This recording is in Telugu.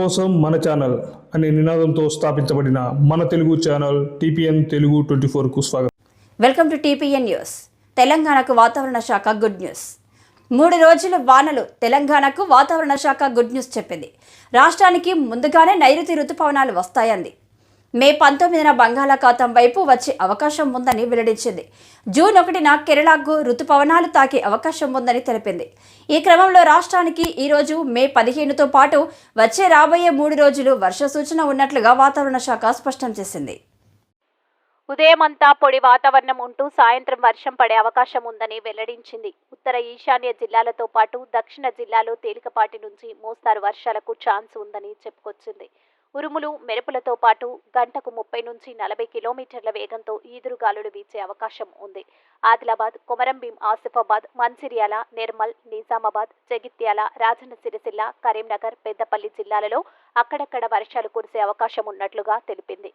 కోసం మన ఛానల్ అనే నినాదంతో స్థాపించబడిన మన Telugu channel TPN Telugu twenty ఫోర్కు స్వాగతం. Welcome to TPN news. తెలంగాణకు వాతావరణ శాఖ గుడ్ న్యూస్. మూడు రోజుల వానలు తెలంగాణకు వాతావరణ శాఖ గుడ్ న్యూస్ చెప్పింది. రాష్ట్రానికి ముందుగానే నైరుతి రుతుపవనాలు వస్తాయంది. మే పంతొమ్మిదిన బంగాళాఖాతం వైపు వచ్చే అవకాశం ఉందని వెల్లడించింది. జూన్ ఒకటిన కేరళకు రుతుపవనాలు తాకే అవకాశం ఉందని తెలిపింది. ఈ క్రమంలో రాష్ట్రానికి ఈరోజు మే పదిహేనుతో పాటు వచ్చే రాబోయే మూడు రోజులు వర్ష సూచన ఉన్నట్లుగా వాతావరణ శాఖ స్పష్టం చేసింది. ఉదయమంతా పొడి వాతావరణం ఉంటూ సాయంత్రం వర్షం పడే అవకాశం ఉందని వెల్లడించింది. ఉత్తర ఈశాన్య జిల్లాలతో పాటు దక్షిణ జిల్లాలో తేలికపాటి నుంచి మోస్తారు వర్షాలకు ఛాన్స్ ఉందని చెప్పుకొచ్చింది. ఉరుములు మెరుపులతో పాటు గంటకు ముప్పై నుంచి నలభై కిలోమీటర్ల వేగంతో ఈదురుగాలులు వీచే అవకాశం ఉంది. ఆదిలాబాద్ కొమరంభీం ఆసిఫాబాద్ మంచిర్యాల నిర్మల్ నిజామాబాద్ జగిత్యాల రాజన్న సిరిసిల్ల కరీంనగర్ పెద్దపల్లి జిల్లాలలో అక్కడక్కడ వర్షాలు కురిసే అవకాశం ఉన్నట్లుగా తెలిపింది.